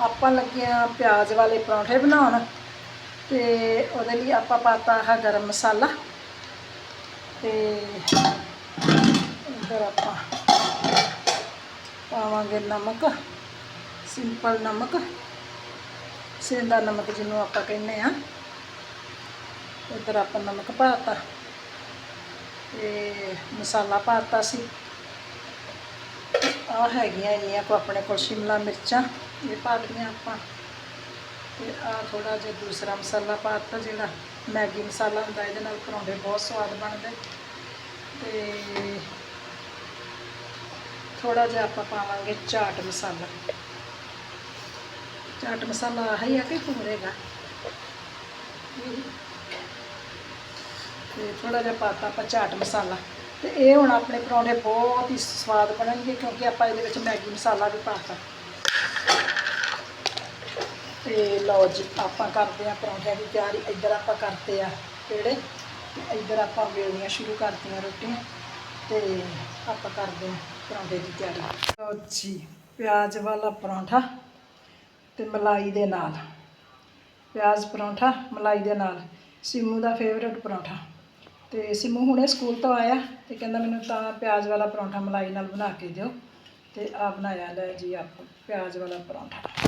ਆਪਾਂ ਲੱਗੇ ਆ ਪਿਆਜ਼ ਵਾਲੇ ਪਰੌਂਠੇ ਬਣਾਉਣ ਤੇ ਉਹਦੇ ਲਈ ਆਪਾਂ ਪਾਤਾ ਹੈ ਗਰਮ ਮਸਾਲਾ ਤੇ ਇਧਰ ਆਪਾਂ ਪਾਵਾਂਗੇ ਨਮਕ, ਸਿੰਪਲ ਨਮਕ, ਸੇਂਦਾ ਨਮਕ ਜਿਹਨੂੰ ਆਪਾਂ ਕਹਿੰਦੇ ਆ। ਇਧਰ ਆਪਾਂ ਨਮਕ ਪਾਤਾ ਤੇ ਮਸਾਲਾ ਪਾਤਾ ਸੀ। ਆ ਹੈਗੀਆਂ ਇੰਨੀਆਂ ਕੋ ਆਪਣੇ ਕੋਲ, ਸ਼ਿਮਲਾ ਮਿਰਚਾਂ ਇਹ ਪਾ ਲਈਆਂ ਆਪਾਂ। ਤੇ ਆ ਥੋੜਾ ਜਿਹਾ ਦੂਸਰਾ ਮਸਾਲਾ ਪਾਤਾ ਜਿਹੜਾ ਮੈਗੀ ਮਸਾਲਾ ਹੁੰਦਾ, ਇਹਦੇ ਨਾਲ ਪਰੌਂਠੇ ਬਹੁਤ ਸਵਾਦ ਬਣਦੇ। ਤੇ ਥੋੜਾ ਜਿਹਾ ਆਪਾਂ ਪਾਵਾਂਗੇ ਚਾਟ ਮਸਾਲਾ। ਚਾਟ ਮਸਾਲਾ ਆਹੀ ਆ ਕਿ ਹੋਰੇਗਾ ਤੇ ਥੋੜਾ ਜਿਹਾ ਪਾਤਾ ਆਪਾਂ ਚਾਟ ਮਸਾਲਾ। ਤੇ ਇਹ ਹੁਣ ਆਪਣੇ ਪਰੌਂਠੇ ਬਹੁਤ ਹੀ ਸਵਾਦ ਬਣਨਗੇ ਕਿਉਂਕਿ ਆਪਾਂ ਇਹਦੇ ਵਿੱਚ ਮੈਗੀ ਮਸਾਲਾ ਵੀ ਪਾਤਾ ਤੇ ਲਓ ਜੀ, ਆਪਾਂ ਕਰਦੇ ਆ ਪਰੌਂਠਿਆਂ ਦੀ ਤਿਆਰੀ। ਇੱਧਰ ਆਪਾਂ ਕਰਤੇ ਆ ਪੇੜੇ ਤੇ ਇੱਧਰ ਆਪਾਂ ਵੇਲਣੀਆਂ ਸ਼ੁਰੂ ਕਰਤੀਆਂ ਰੋਟੀਆਂ ਤੇ ਆਪਾਂ ਕਰਦੇ ਆ ਪਰੌਂਠੇ ਦੀ ਤਿਆਰੀ। ਲਓ ਜੀ, ਪਿਆਜ਼ ਵਾਲਾ ਪਰੌਂਠਾ ਤੇ ਮਲਾਈ ਦੇ ਨਾਲ। ਪਿਆਜ਼ ਪਰੌਂਠਾ, ਮਲਾਈ ਦੇ ਨਾਲ। ਸਿੰਮੂ ਦਾ ਫੇਵਰਟ ਪਰੌਂਠਾ। ਤੇ ਸਿਮੂ ਹੁਣੇ ਸਕੂਲ ਤੋਂ ਆਇਆ ਤੇ ਕਹਿੰਦਾ ਮੈਨੂੰ ਤਾਂ ਪਿਆਜ਼ ਵਾਲਾ ਪਰੌਂਠਾ ਮਲਾਈ ਨਾਲ ਬਣਾ ਕੇ ਦਿਓ ਤੇ ਆ ਬਣਾਇਆ ਲੈ ਜੀ ਆਪ ਪਿਆਜ਼ ਵਾਲਾ ਪਰੌਂਠਾ।